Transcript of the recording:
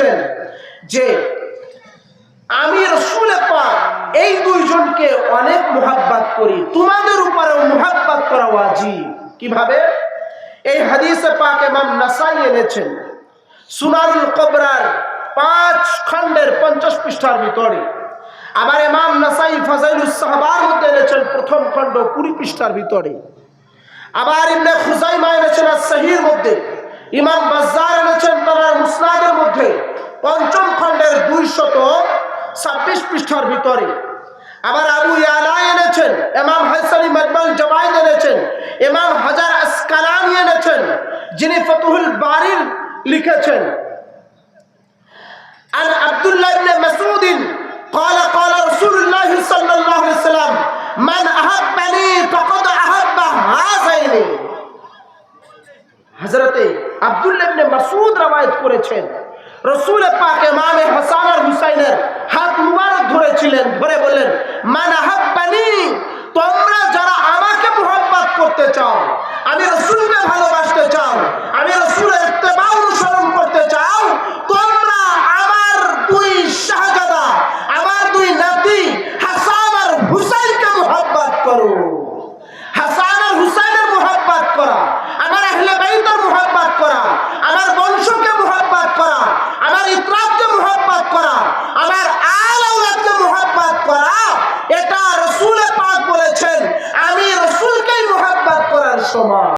বলেছেন যে আমি রসুল এই দুইজনকে অনেক মোহাব্বাত করি। তোমাদের উপরেও মোহাব্বাত করা ওয়াজিব। কীভাবে? এই হাদিসে পাক এমাম নাসাই এনেছেন। সুনানুল কবরার পাঁচ খণ্ডের পঞ্চাশ পৃষ্ঠার ভিতরে। আবার এমাম নাসাই ফাজাইলুস সাহাবার মধ্যে এনেছেন প্রথম খণ্ড কুড়ি পৃষ্ঠার ভিতরে। আবার ইবনে খুজাইমা এনেছেন আর সহির মধ্যে। ইমাম বাজ্জার পঞ্চম খণ্ডের দুইশত ছাব্বিশ পৃষ্ঠার ভিতরে আবার আবু ইয়ালা এনেছেন ইমাম হাসানি মজমাল জামাইদ এনেছেন ইমাম হাজার আসকালানি এনেছেন যিনি ফতুহুল বারির লিখেছেন عن عبد الله بن مسعود قال قال رسول الله صلى الله عليه وسلم من أحبني فقد أحب هذين হযরতে আব্দুল্লাহ ইবনে মাসউদ রওয়ায়াত করেছেন রসুল পাকে ইমামে হাসান আর হুসাইনের হাত মুবারক ধরেছিলেন, ধরে বললেন, মান পানি তোমরা যারা আমাকে মোহাম্মত করতে চাও, আমি রসুলকে ভালোবাসতে চাও, আমি রসুলের tomar.